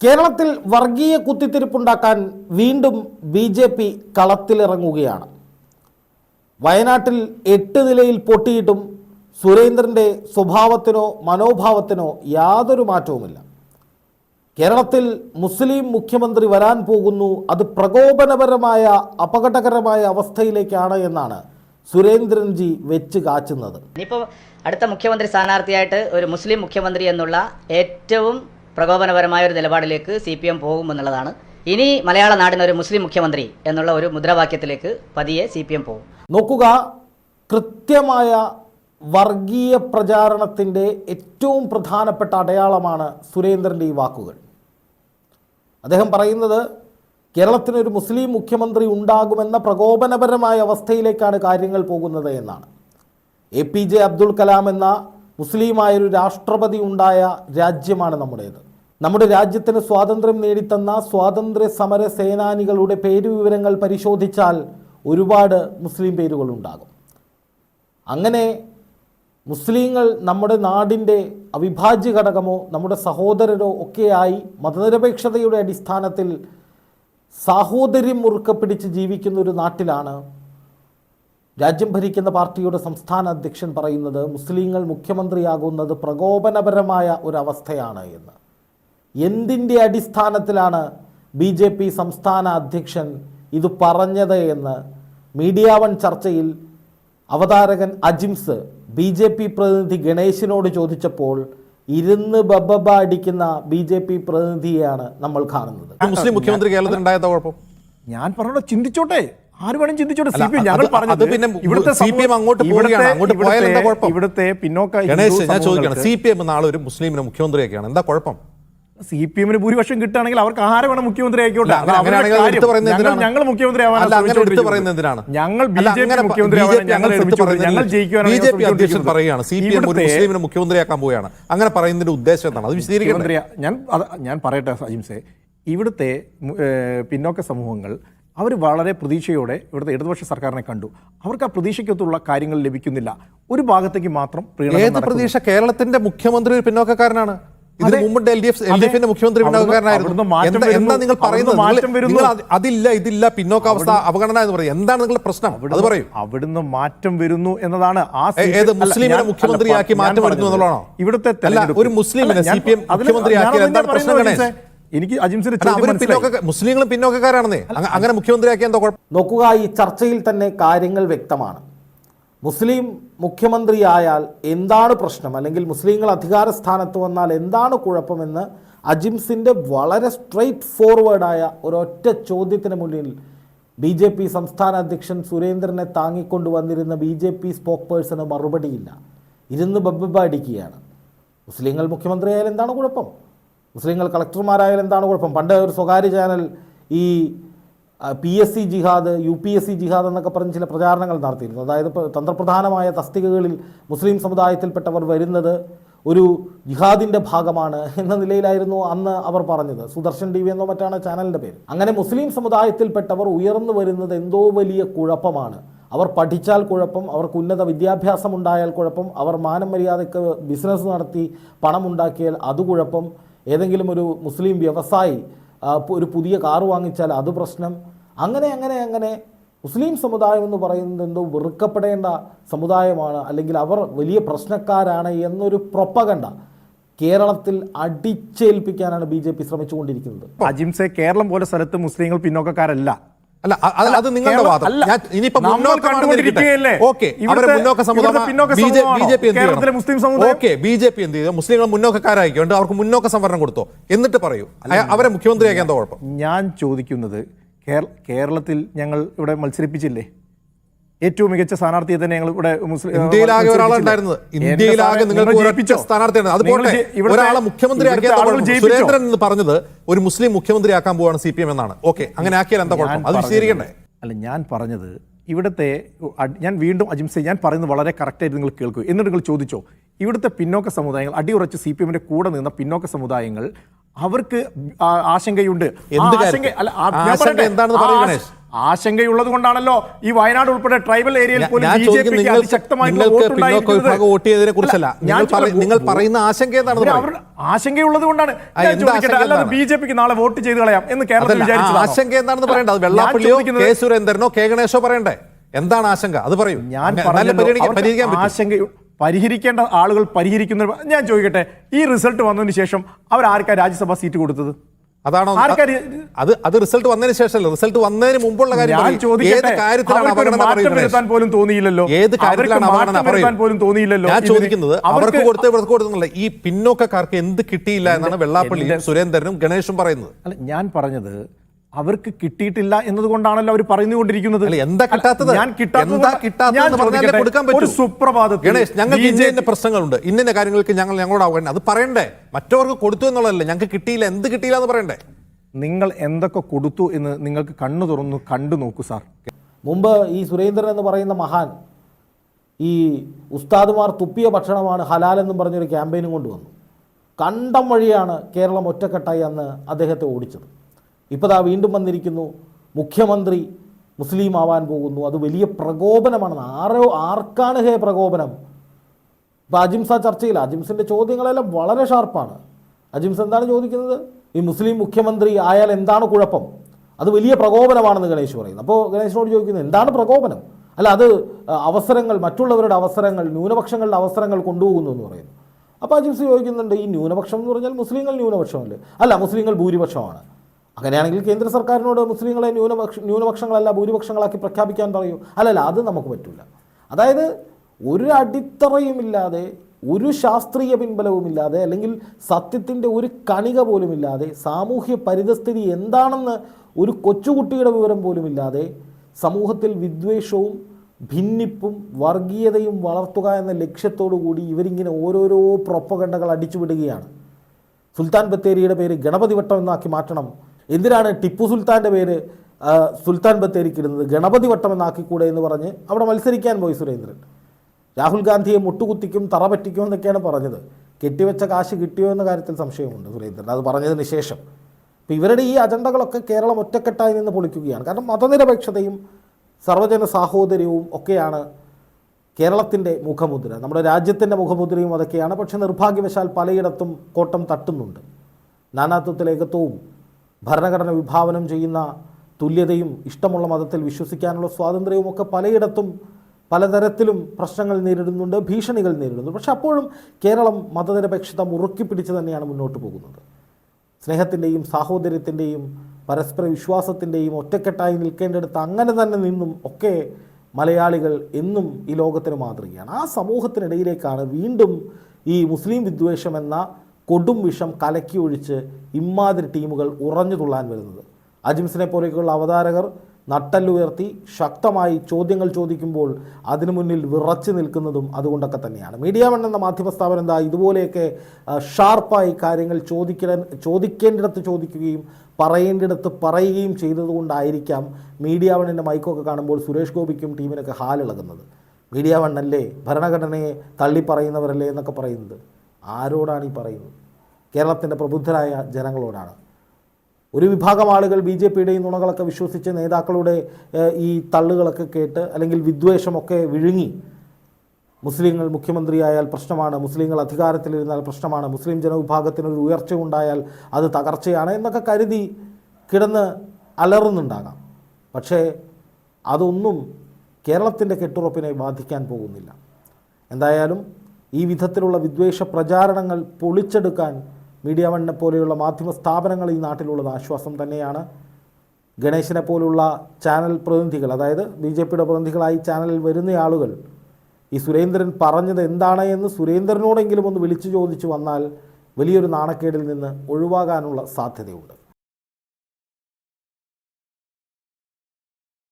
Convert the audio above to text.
കേരളത്തിൽ വർഗീയ കുത്തിത്തിരിപ്പുണ്ടാക്കാൻ വീണ്ടും ബി ജെ പി കളത്തിലിറങ്ങുകയാണ്. വയനാട്ടിൽ എട്ട് നിലയിൽ പൊട്ടിയിട്ടും സുരേന്ദ്രന്റെ സ്വഭാവത്തിനോ മനോഭാവത്തിനോ യാതൊരു മാറ്റവുമില്ല. കേരളത്തിൽ മുസ്ലിം മുഖ്യമന്ത്രി വരാൻ പോകുന്നു അത് പ്രകോപനപരമായ അപകടകരമായ അവസ്ഥയിലേക്കാണ് എന്നാണ് സുരേന്ദ്രൻജി വെച്ച് കാച്ചുന്നത്. ഇനിയിപ്പോൾ അടുത്ത മുഖ്യമന്ത്രി സ്ഥാനാർത്ഥിയായിട്ട് ഒരു മുസ്ലിം മുഖ്യമന്ത്രി എന്നുള്ള ഏറ്റവും പ്രകോപനപരമായ ഒരു നിലപാടിലേക്ക് സി പി എം പോകുമെന്നുള്ളതാണ്. ഇനി മലയാള നാടിന് ഒരു മുസ്ലിം മുഖ്യമന്ത്രി എന്നുള്ള ഒരു മുദ്രാവാക്യത്തിലേക്ക് പതിയെ സി പി എം പോകും. നോക്കുക കൃത്യമായ വർഗീയ പ്രചാരണത്തിന്റെ ഏറ്റവും പ്രധാനപ്പെട്ട അടയാളമാണ് സുരേന്ദ്രന്റെ ഈ വാക്കുകൾ. അദ്ദേഹം പറയുന്നത് കേരളത്തിനൊരു മുസ്ലിം മുഖ്യമന്ത്രി ഉണ്ടാകുമെന്ന പ്രകോപനപരമായ അവസ്ഥയിലേക്കാണ് കാര്യങ്ങൾ പോകുന്നത് എന്നാണ്. A P J Abdul Kalam എന്ന മുസ്ലിമായൊരു രാഷ്ട്രപതി ഉണ്ടായ രാജ്യമാണ് നമ്മുടേത്. നമ്മുടെ രാജ്യത്തിന് സ്വാതന്ത്ര്യം നേടിത്തന്ന സ്വാതന്ത്ര്യ സമര സേനാനികളുടെ പേരുവിവരങ്ങൾ പരിശോധിച്ചാൽ ഒരുപാട് മുസ്ലിം പേരുകളുണ്ടാകും. അങ്ങനെ മുസ്ലിങ്ങൾ നമ്മുടെ നാടിന്റെ അവിഭാജ്യ ഘടകമോ നമ്മുടെ സഹോദരരോ ഒക്കെയായി മതനിരപേക്ഷതയുടെ അടിസ്ഥാനത്തിൽ സാഹോദര്യം മുറുക്ക പിടിച്ച് ജീവിക്കുന്ന ഒരു നാട്ടിലാണ് രാജ്യം ഭരിക്കുന്ന പാർട്ടിയുടെ സംസ്ഥാന അധ്യക്ഷൻ പറയുന്നത് മുസ്ലിങ്ങൾ മുഖ്യമന്ത്രിയാകുന്നത് പ്രകോപനപരമായ ഒരവസ്ഥയാണ് എന്ന്. എന്തിന്റെ അടിസ്ഥാനത്തിലാണ് ബി ജെ പി സംസ്ഥാന അധ്യക്ഷൻ ഇത് പറഞ്ഞത് എന്ന് മീഡിയ വൺ ചർച്ചയിൽ അവതാരകൻ അജിംസ് ബി ജെ പി പ്രതിനിധി ഗണേശിനോട് ചോദിച്ചപ്പോൾ ഇരുന്ന് ബബബ അടിക്കുന്ന ബി ജെ പി പ്രതിനിധിയെയാണ് നമ്മൾ കാണുന്നത്. മുസ്ലിം മുഖ്യമന്ത്രി കേരളത്തിൽ ഉണ്ടായതാ കുഴപ്പം ഞാൻ പറഞ്ഞോ ചിന്തിച്ചോട്ടെ. ആര് വേണം ചിന്തിച്ചോട്ടെ. സി പി എം ഞങ്ങൾ പറഞ്ഞത് പിന്നെ ഇവിടുത്തെ സി പി എം അങ്ങോട്ട് ഇവിടുത്തെ- പോവുകയാണ്. അങ്ങോട്ട് പോയാൽ എന്താ കുഴപ്പം? ഇവിടുത്തെ പിന്നോക്ക ഗണേശ് ഞാൻ ചോദിക്കണം സി പി എം നാളെ ഒരു മുസ്ലിമിനെ മുഖ്യമന്ത്രിയൊക്കെയാണ്. എന്താ കുഴപ്പം? സി പി എമ്മിന് ഭൂരിപക്ഷം കിട്ടുകയാണെങ്കിൽ അവർക്ക് ആരെ വേണം മുഖ്യമന്ത്രി ആയിക്കോട്ടെ. ഞങ്ങൾ- മുഖ്യമന്ത്രി ആവാനാണ്? ഞങ്ങൾ ബി ജെ പി മുഖ്യമന്ത്രി ഞങ്ങൾ ജയിക്കുവാനാണ് പറയുകയാണ്. സി പി എം ഒരു മുസ്ലിമിനെ മുഖ്യമന്ത്രിയാക്കാൻ പോവുകയാണ്. അങ്ങനെ പറയുന്നതിന്റെ ഉദ്ദേശം എന്താണ്? അത് വിശദീകരിക്കണം മുഖ്യമന്ത്രി ഞാൻ ഞാൻ പറയട്ടെ അജിംസെ ഇവിടുത്തെ പിന്നോക്ക സമൂഹങ്ങൾ അവർ വളരെ പ്രതീക്ഷയോടെ ഇവിടുത്തെ ഇടതുപക്ഷ സർക്കാരിനെ കണ്ടു. അവർക്ക് ആ പ്രതീക്ഷയ്ക്കൊത്തുള്ള കാര്യങ്ങൾ ലഭിക്കുന്നില്ല. ഒരു ഭാഗത്തേക്ക് മാത്രം ഏത്. പ്രതീക്ഷ? കേരളത്തിന്റെ മുഖ്യമന്ത്രി പിന്നോക്കക്കാരനാണ്. ഇതിന്. മുമ്പ് L D F L D എഫിന്റെ മുഖ്യമന്ത്രി പിന്നോക്കക്കാരനായിരുന്നു എന്താ നിങ്ങൾ പറയുന്നത്? നിങ്ങൾ-. അതില്ല ഇതില്ല പിന്നോക്കാവസ്ഥ അവഗണന എന്ന് പറയും. എന്താണ് നിങ്ങളുടെ പ്രശ്നം? അത് പറയും. അവിടുന്ന് മാറ്റം വരുന്നു എന്നതാണ് ആ ഏത് മുസ്ലിമിനെ മുഖ്യമന്ത്രിയാക്കി മാറ്റം വരുന്നു എന്നുള്ളതാണോ? ഇവിടുത്തെ അല്ല, ഒരു മുസ്ലിമിനെ സി പി എം അതിന് മുഖ്യമന്ത്രിയാക്കിയാൽ എന്താണ് പ്രശ്നം പറയുന്നത് എനിക്ക് അവർ മുസ്ലിങ്ങളും പിന്നോക്കക്കാരാണെന്നേ. അങ്ങനെ മുഖ്യമന്ത്രിയാക്കിയ എന്താ കുഴപ്പം? നോക്കുക ഈ ചർച്ചയിൽ തന്നെ കാര്യങ്ങൾ വ്യക്തമാണ്. മുസ്ലിം മുഖ്യമന്ത്രിയായാൽ എന്താണ് പ്രശ്നം? അല്ലെങ്കിൽ മുസ്ലിങ്ങൾ അധികാര സ്ഥാനത്ത് വന്നാൽ എന്താണ് കുഴപ്പമെന്ന് അജിംസിന്റെ വളരെ സ്ട്രെയിറ്റ് ഫോർവേഡായ ഒരൊറ്റ ചോദ്യത്തിന് മുന്നിൽ ബി ജെ പി സംസ്ഥാന അധ്യക്ഷൻ സുരേന്ദ്രനെ താങ്ങിക്കൊണ്ട് വന്നിരുന്ന B J P spoke person മറുപടിയില്ല. ഇരുന്ന് ബബ്ബ അടിക്കുകയാണ് മുസ്ലിങ്ങൾ മുഖ്യമന്ത്രിയായാൽ എന്താണ് കുഴപ്പം? മുസ്ലിങ്ങൾ കളക്ടർമാരായാൽ എന്താണ് കുഴപ്പം? പണ്ട് ഒരു സ്വകാര്യ ചാനൽ ഈ പി എസ് സി ജിഹാദ് യു പി എസ് സി ജിഹാദ് എന്നൊക്കെ പറഞ്ഞ് ചില പ്രചാരണങ്ങൾ നടത്തിയിരുന്നു. അതായത് തന്ത്രപ്രധാനമായ തസ്തികകളിൽ മുസ്ലിം സമുദായത്തിൽപ്പെട്ടവർ വരുന്നത് ഒരു ജിഹാദിന്റെ ഭാഗമാണ് എന്ന നിലയിലായിരുന്നു അന്ന് അവർ പറഞ്ഞത്. സുദർശൻ ടി വി എന്നോ മറ്റാണ് ചാനലിന്റെ പേര്. അങ്ങനെ മുസ്ലിം സമുദായത്തിൽപ്പെട്ടവർ ഉയർന്നു വരുന്നത് എന്തോ വലിയ കുഴപ്പമാണ്. അവർ പഠിച്ചാൽ കുഴപ്പം അവർക്ക് ഉന്നത വിദ്യാഭ്യാസം ഉണ്ടായാൽ കുഴപ്പം അവർ മാനം മര്യാദയ്ക്ക് ബിസിനസ് നടത്തി പണം ഉണ്ടാക്കിയാൽ അത് കുഴപ്പം ഏതെങ്കിലും ഒരു മുസ്ലിം വ്യവസായി ഒരു പുതിയ കാറ് വാങ്ങിച്ചാൽ അത് പ്രശ്നം. അങ്ങനെ അങ്ങനെ അങ്ങനെ മുസ്ലിം സമുദായം എന്ന് പറയുന്നത് എന്തോ വെറുക്കപ്പെടേണ്ട സമുദായമാണ് അല്ലെങ്കിൽ അവർ വലിയ പ്രശ്നക്കാരാണ് എന്നൊരു പ്രൊപ്പകണ്ട കേരളത്തിൽ അടിച്ചേൽപ്പിക്കാനാണ് ബി ജെ പി ശ്രമിച്ചുകൊണ്ടിരിക്കുന്നത്. അജിംസെ കേരളം പോലെ സ്ഥലത്ത് മുസ്ലിങ്ങൾ പിന്നോക്കക്കാരല്ല. അല്ല അത് നിങ്ങളുടെ വാദം. ഇനിയിപ്പോ മുന്നോക്ക എന്ത് മുസ്ലിം സമുദായം? ഓക്കെ ബി ജെ പി എന്ത് ചെയ്തു? മുസ്ലിങ്ങൾ മുന്നോക്കക്കാരായിക്കൊണ്ട് അവർക്ക് മുന്നോക്ക സംവരണം കൊടുത്തോ? എന്നിട്ട് പറയൂ. അവരെ മുഖ്യമന്ത്രിയാക്കിയ എന്താ കുഴപ്പം? ഞാൻ ചോദിക്കുന്നത് കേരളത്തിൽ ഞങ്ങൾ ഇവിടെ മത്സരിപ്പിച്ചില്ലേ? ഏറ്റവും മികച്ച സ്ഥാനാർത്ഥിയെ തന്നെ ഞങ്ങൾ ഇവിടെ മുസ്ലിം ഇന്ത്യയിലാകെ ഒരാളാണ് മത്സരിപ്പിച്ചില്ലേ? ഇന്ത്യയിലാകെ നിങ്ങൾക്ക് നിങ്ങൾ ഒരൊറ്റ സ്ഥാനാർത്ഥിയാണ് അത് പോട്ടെ ഒരാളെ മുഖ്യമന്ത്രിയാക്കിയ ഇവിടുത്തെ എന്താ ആളുകൾ കുഴപ്പം? സുരേന്ദ്രൻ എന്ന് പറഞ്ഞത് ഒരു മുസ്ലിം മുഖ്യമന്ത്രിയാക്കാൻ പോവാണ് സി പി എം എന്നാണ്. ഓക്കെ അങ്ങനെ ആക്കിയാൽ എന്താ കുഴപ്പം? അത് വിശദീകരിക്കണ്ടേ? അല്ല ഞാൻ പറഞ്ഞത് ഇവിടുത്തെ ഞാൻ വീണ്ടും അജിംസെ ഞാൻ പറയുന്നത് വളരെ കറക്റ്റായിട്ട് നിങ്ങൾ കേൾക്കൂ. എന്നിട്ട് നിങ്ങൾ ചോദിച്ചോ? ഇവിടുത്തെ പിന്നോക്ക സമുദായങ്ങൾ അടിയുറച്ച് സി പി എമ്മിന്റെ കൂടെ നിന്ന പിന്നോക്ക സമുദായങ്ങൾ അവർക്ക് ആശങ്കയുണ്ട്. എന്ത് ആശങ്ക- അല്ല, എന്താണെന്ന് പറയൂ ആ- ഗണേഷ്. ആശങ്കയുള്ളത് കൊണ്ടാണല്ലോ ഈ വയനാട് ഉൾപ്പെടെ ട്രൈബൽ ഏരിയയിൽ പോലും ബി ജെ പിക്ക് അതിശക്തമായിട്ടുള്ള വോട്ട്. വോട്ട് ഞാൻ നിങ്ങൾ പറ- നിങ്ങൾ പറയുന്ന ആശങ്ക എന്താണ്. ആശങ്കയുള്ളത് കൊണ്ടാണ് അല്ലാതെ ബി ജെ പിക്ക് നാളെ വോട്ട് ചെയ്ത് കളയാം എന്ന് കേരളത്തിൽ അതല്ല, ആശങ്ക എന്താണെന്ന് പറയണ്ട. അത് വെള്ളാപ്പള്ളിയോ കെ സുരേന്ദ്രനോ കെ ഗണേശോ പറയണ്ടേ? എന്താണ് ആശങ്ക? അത് പറയൂ. ഞാൻ ആശങ്ക പരിഹരിക്കേണ്ട ആളുകൾ പരിഹരിക്കുന്ന ഞാൻ ചോദിക്കട്ടെ ഈ റിസൾട്ട് വന്നതിന് ശേഷം അവർ ആർക്കാ രാജ്യസഭാ സീറ്റ് കൊടുത്തത്? അതാണോ? അത് അത് റിസൾട്ട് വന്നതിന് ശേഷമല്ല? റിസൾട്ട് വന്നതിന് മുമ്പുള്ള കാര്യം ഞാൻ ഏത് ചോദിക്കട്ടെ കാര്യത്തിലാണ് അപകടം പോലും തോന്നിയില്ലല്ലോ. ഏത് കാര്യത്തിലാണ് അപകടം പോലും തോന്നിയില്ലല്ലോ. ഞാൻ. ചോദിക്കുന്നത് അവർക്ക് കൊടുത്ത് ഇവർക്ക് കൊടുത്തുന്നില്ല ഈ പിന്നോക്കക്കാർക്ക് എന്ത് കിട്ടിയില്ല എന്നാണ് വെള്ളാപ്പള്ളി സുരേന്ദ്രനും ഗണേഷും പറയുന്നത്. അല്ല ഞാൻ പറഞ്ഞത് അവർക്ക് കിട്ടിയിട്ടില്ല എന്നതുകൊണ്ടാണല്ലോ അവർ പറഞ്ഞുകൊണ്ടിരിക്കുന്നത് അല്ല എന്താ കിട്ടാത്തത്? ഞാൻ കിട്ടാത്തത് എന്താ കിട്ടാത്തത് എന്ന് പറഞ്ഞാലേ കൊടുക്കാൻ ഒരു പറ്റൂ. സുപ്രഭാതത്തിൽ ഗണേഷ് ഞങ്ങൾക്ക് ഇന്ന പ്രശ്നങ്ങളുണ്ട്. ഇന്ന കാര്യങ്ങൾക്ക് ഞങ്ങൾ ഞങ്ങളോട് ആവണം അത് പറയണ്ടേ? മറ്റവർക്ക് കൊടുത്തു എന്നുള്ളതല്ലേ. ഞങ്ങൾക്ക് കിട്ടിയില്ല. എന്ത് കിട്ടിയില്ല എന്ന് പറയണ്ടേ? നിങ്ങൾ എന്തൊക്കെ കൊടുത്തു എന്ന് നിങ്ങൾക്ക് കണ്ണു തുറന്ന് കണ്ടു നോക്കൂ സാർ. മുമ്പ് ഈ സുരേന്ദ്രൻ എന്ന് പറയുന്ന മഹാൻ ഈ ഉസ്താദുമാർ തുപ്പിയ ഭക്ഷണമാണ് ഹലാൽ എന്നും പറഞ്ഞൊരു ക്യാമ്പയിനും കൊണ്ടുവന്നു. കണ്ടം വഴിയാണ് കേരളം ഒറ്റക്കെട്ടായി അന്ന് അദ്ദേഹത്തെ ഓടിച്ചത്. ഇപ്പോൾ ദാ വീണ്ടും വന്നിരിക്കുന്നു. മുഖ്യമന്ത്രി മുസ്ലിം ആവാൻ പോകുന്നു. അത് വലിയ പ്രകോപനമാണെന്ന്. ആരോ ആർക്കാണ് ഹേ പ്രകോപനം? ഇപ്പോൾ അജിംസ ചർച്ചയിൽ. അജിംസിന്റെ ചോദ്യങ്ങളെല്ലാം വളരെ ഷാർപ്പാണ്. അജിംസ് എന്താണ് ചോദിക്കുന്നത്? ഈ മുസ്ലിം മുഖ്യമന്ത്രി ആയാൽ എന്താണ് കുഴപ്പം? അത് വലിയ പ്രകോപനമാണെന്ന് ഗണേഷ് പറയുന്നു. അപ്പോൾ ഗണേഷിനോട് ചോദിക്കുന്നത് എന്താണ് പ്രകോപനം? അല്ല അത് അവസരങ്ങൾ മറ്റുള്ളവരുടെ അവസരങ്ങൾ ന്യൂനപക്ഷങ്ങളുടെ അവസരങ്ങൾ കൊണ്ടുപോകുന്നു എന്ന് പറയുന്നു. അപ്പോൾ അജിംസ് ചോദിക്കുന്നുണ്ട് ഈ ന്യൂനപക്ഷം എന്ന് പറഞ്ഞാൽ മുസ്ലിങ്ങൾ ന്യൂനപക്ഷമല്ലേ? അല്ല മുസ്ലിങ്ങൾ ഭൂരിപക്ഷമാണ്. അങ്ങനെയാണെങ്കിൽ കേന്ദ്ര സർക്കാരിനോട് മുസ്ലിങ്ങളെ ന്യൂനപക്ഷ ന്യൂനപക്ഷങ്ങളല്ല ഭൂരിപക്ഷങ്ങളാക്കി പ്രഖ്യാപിക്കാൻ പറയൂ. അല്ലല്ല അത് നമുക്ക് പറ്റില്ല അതായത് ഒരു അടിത്തറയുമില്ലാതെ ഒരു ശാസ്ത്രീയ പിൻബലവുമില്ലാതെ അല്ലെങ്കിൽ സത്യത്തിന്റെ ഒരു കണിക പോലുമില്ലാതെ സാമൂഹ്യ പരിതസ്ഥിതി എന്താണെന്ന് ഒരു കൊച്ചുകുട്ടിയുടെ വിവരം പോലുമില്ലാതെ സമൂഹത്തിൽ വിദ്വേഷവും ഭിന്നിപ്പും വർഗീയതയും വളർത്തുക എന്ന ലക്ഷ്യത്തോടു കൂടി ഇവരിങ്ങനെ ഓരോരോ പ്രൊപ്പകണ്ടകൾ അടിച്ചുവിടുകയാണ്. സുൽത്താൻ ബത്തേരിയുടെ പേര് ഗണപതി വട്ടം എന്നാക്കി മാറ്റണം. എന്തിനാണ് ടിപ്പു സുൽത്താന്റെ പേര് സുൽത്താൻ ബത്തേരിക്ക് ഇടുന്നത് ഗണപതി വട്ടം എന്നാക്കിക്കൂടെ എന്ന് പറഞ്ഞ് അവിടെ മത്സരിക്കാൻ പോയി സുരേന്ദ്രൻ. രാഹുൽ ഗാന്ധിയെ മുട്ടുകുത്തിക്കും തറ പറ്റിക്കും എന്നൊക്കെയാണ് പറഞ്ഞത്. കെട്ടിവെച്ച കാശ് കിട്ടിയോ എന്ന കാര്യത്തിൽ സംശയമുണ്ട് സുരേന്ദ്രൻ. അത് പറഞ്ഞതിന് ശേഷം. അപ്പോൾ ഇവരുടെ ഈ അജണ്ടകളൊക്കെ കേരളം ഒറ്റക്കെട്ടായി നിന്ന് പൊളിക്കുകയാണ്. കാരണം മതനിരപേക്ഷതയും സർവജന സാഹോദര്യവും ഒക്കെയാണ് കേരളത്തിന്റെ മുഖമുദ്ര. നമ്മുടെ രാജ്യത്തിന്റെ മുഖമുദ്രയും അതൊക്കെയാണ്. പക്ഷേ നിർഭാഗ്യവശാൽ പലയിടത്തും കോട്ടം തട്ടുന്നുണ്ട്. നാനാത്വത്തിൽ ഏകത്വവും ഭരണഘടന വിഭാവനം ചെയ്യുന്ന തുല്യതയും ഇഷ്ടമുള്ള മതത്തിൽ വിശ്വസിക്കാനുള്ള സ്വാതന്ത്ര്യവും ഒക്കെ പലയിടത്തും പലതരത്തിലും പ്രശ്നങ്ങൾ നേരിടുന്നുണ്ട് ഭീഷണികൾ നേരിടുന്നുണ്ട്. പക്ഷെ അപ്പോഴും കേരളം മതനിരപേക്ഷത മുറുക്കി പിടിച്ച് തന്നെയാണ് മുന്നോട്ട് പോകുന്നത്. സ്നേഹത്തിന്റെയും സാഹോദര്യത്തിന്റെയും പരസ്പര വിശ്വാസത്തിന്റെയും ഒറ്റക്കെട്ടായി നിൽക്കേണ്ടടുത്ത് അങ്ങനെ തന്നെ നിന്നും ഒക്കെ മലയാളികൾ എന്നും ഈ ലോകത്തിന് മാതൃകയാണ്. ആ സമൂഹത്തിനിടയിലേക്കാണ് വീണ്ടും ഈ മുസ്ലിം വിദ്വേഷം എന്ന കൊടും വിഷം കലക്കി ഒഴിച്ച് ഇമ്മാതിരി ടീമുകൾ ഉറഞ്ഞു തുള്ളാൻ വരുന്നത്. അജിംസിനെ പോലെയൊക്കെയുള്ള അവതാരകർ നട്ടല്ലുയർത്തി ശക്തമായി ചോദ്യങ്ങൾ ചോദിക്കുമ്പോൾ അതിനു മുന്നിൽ വിറച്ചു നിൽക്കുന്നതും അതുകൊണ്ടൊക്കെ തന്നെയാണ്. മീഡിയ വൺ എന്ന മാധ്യമ സ്ഥാപനം എന്താ ഇതുപോലെയൊക്കെ ഷാർപ്പായി കാര്യങ്ങൾ ചോദിക്കാൻ ചോദിക്കേണ്ടിടത്ത് ചോദിക്കുകയും പറയേണ്ടിടത്ത് പറയുകയും ചെയ്തതുകൊണ്ടായിരിക്കാം മീഡിയ വണ്ണിന്റെ മൈക്കൊക്കെ കാണുമ്പോൾ സുരേഷ് ഗോപിക്കും ടീമിനൊക്കെ ഹാലിളകുന്നത്. മീഡിയ വണ്ണല്ലേ ഭരണഘടനയെ തള്ളിപ്പറയുന്നവരല്ലേ എന്നൊക്കെ പറയുന്നത്. ആരോടാണ് ഈ പറയുന്നത്? കേരളത്തിന്റെ പ്രബുദ്ധരായ ജനങ്ങളോടാണ്. ഒരു വിഭാഗം ആളുകൾ ബി ജെ പിയുടെ ഈ നുണകളൊക്കെ വിശ്വസിച്ച് നേതാക്കളുടെ ഈ തള്ളുകളൊക്കെ കേട്ട് അല്ലെങ്കിൽ വിദ്വേഷമൊക്കെ വിഴുങ്ങി മുസ്ലിങ്ങൾ മുഖ്യമന്ത്രിയായാൽ പ്രശ്നമാണ് മുസ്ലിങ്ങൾ അധികാരത്തിലിരുന്നാൽ പ്രശ്നമാണ് മുസ്ലിം ജനവിഭാഗത്തിനൊരു ഉയർച്ച ഉണ്ടായാൽ അത് തകർച്ചയാണ് എന്നൊക്കെ കരുതി കിടന്ന് അലറുന്നുണ്ടാകാം. പക്ഷേ അതൊന്നും കേരളത്തിന്റെ കെട്ടുറപ്പിനെ ബാധിക്കാൻ പോകുന്നില്ല. എന്തായാലും ഈ വിധത്തിലുള്ള വിദ്വേഷ പ്രചാരണങ്ങൾ പൊളിച്ചെടുക്കാൻ മീഡിയ വണ്ണിനെ പോലെയുള്ള മാധ്യമ സ്ഥാപനങ്ങൾ ഈ നാട്ടിലുള്ളത് ആശ്വാസം തന്നെയാണ്. ഗണേശനെ പോലുള്ള ചാനൽ പ്രതിനിധികൾ അതായത് ബി ജെ പിയുടെ പ്രതിനിധികളായി ചാനലിൽ വരുന്ന ആളുകൾ ഈ സുരേന്ദ്രൻ പറഞ്ഞത് എന്താണ് എന്ന് സുരേന്ദ്രനോടെങ്കിലും ഒന്ന് വിളിച്ചു ചോദിച്ചു വന്നാൽ വലിയൊരു നാണക്കേടിൽ നിന്ന് ഒഴിവാകാനുള്ള സാധ്യതയുണ്ട്.